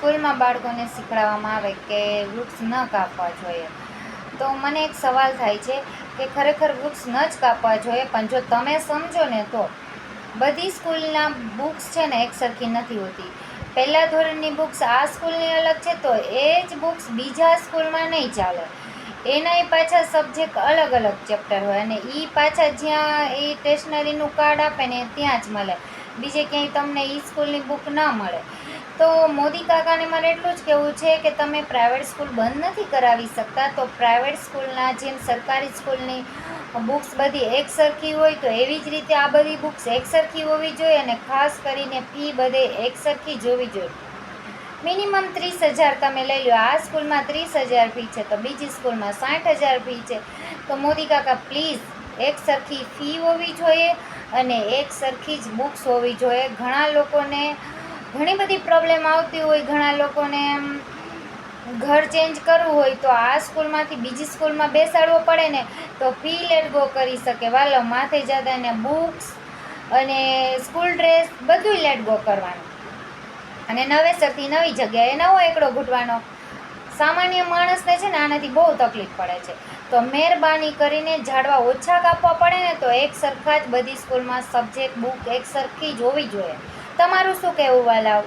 સ્કૂલમાં બાળકોને શીખવાડવામાં આવે કે વૃક્ષ ન કાપવા જોઈએ. તો મને એક સવાલ થાય છે કે ખરેખર વૃક્ષ ન જ કાપવા જોઈએ, પણ જો તમે સમજો ને તો. બધી સ્કૂલના બુક્સ છે ને એક સરખી નથી હોતી. પહેલાં ધોરણની બુક્સ આ સ્કૂલની અલગ છે તો એ જ બુક્સ બીજા સ્કૂલમાં નહીં ચાલે. એનાય પાછા સબ્જેક્ટ અલગ અલગ ચેપ્ટર હોય અને એ પાછા જ્યાં એ સ્ટેશનરીનું કાર્ડ આપે ને ત્યાં જ મળે. બીજે ક્યાંય તમને એ સ્કૂલની બુક ના મળે. તો મોદી કાકાને મારે એટલું જ કહેવું છે કે તમે પ્રાઇવેટ સ્કૂલ બંધ નથી કરાવી શકતા. તો પ્રાઇવેટ સ્કૂલના જેમ સરકારી સ્કૂલની બુક્સ બધી એક સરખી હોય, તો એવી જ રીતે આ બધી બુક્સ એક સરખી હોવી જોઈએ અને ખાસ કરીને ફી બધે એક સરખી જોવી જોઈએ. મિનિમમ ત્રીસ હજાર તમે લઈ લો. આ સ્કૂલમાં ત્રીસ હજાર ફી છે, તો બીજી સ્કૂલમાં સાઠ હજાર ફી છે. તો મોદી કાકા, પ્લીઝ એક સરખી ફી હોવી જોઈએ અને એક સરખી જ બુક્સ હોવી જોઈએ. ઘણા લોકોને ઘણી બધી પ્રોબ્લેમ આવતી હોય, ઘણા લોકોને એમ ઘર ચેન્જ કરવું હોય તો આ સ્કૂલમાંથી બીજી સ્કૂલમાં બેસાડવો પડે ને, તો ફી લેટ ગો કરી શકે. વાલો, માથે જતા ને બુક્સ અને સ્કૂલ ડ્રેસ બધુંય લેટ ગો કરવાનું. અને નવેસરથી નવી જગ્યાએ નવો એકડો ઘૂંટવાનો. સામાન્ય માણસને છે ને આનાથી બહુ તકલીફ પડે છે. તો મહેરબાની કરીને ઝાડવા ઓછા કાપવા પડે ને, તો એક સરખા જ બધી સ્કૂલમાં સબ્જેક્ટ બુક એક સરખી જ હોવી જોઈએ. તમારું શું કહેવું વાલાવ?